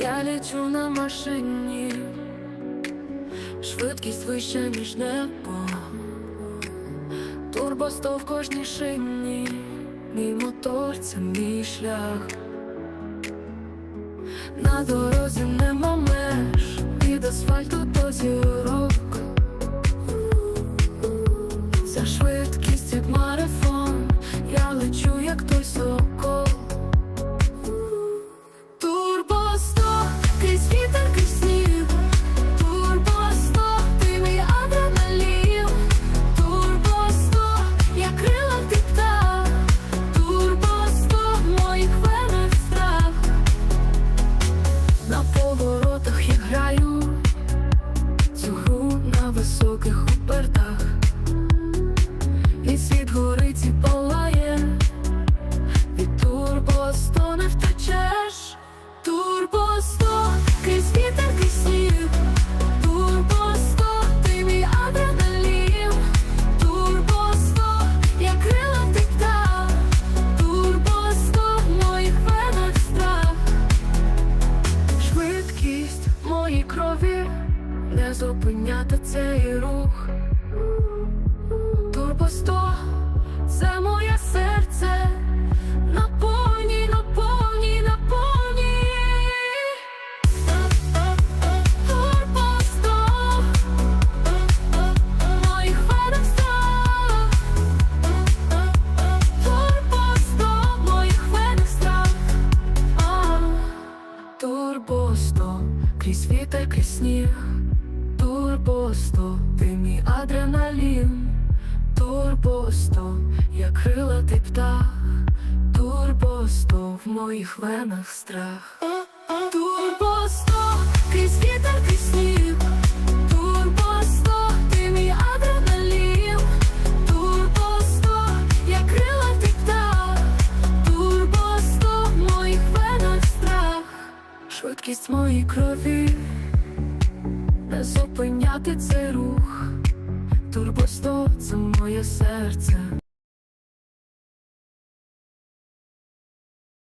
Я лечу на машині, швидкість вища, ніж небо, турбосто в кожній шині, мій мотор це мій шлях, на дорозі нема. не зупиняти цей рух. просто, крізь вітер, крізь сніг, турбосто, ти мій адреналін, турбосто, як крилатий птах, турбосто в моїх венах страх. слабкість моїй крові, не зупиняти цей рух, турбосто це моє серце.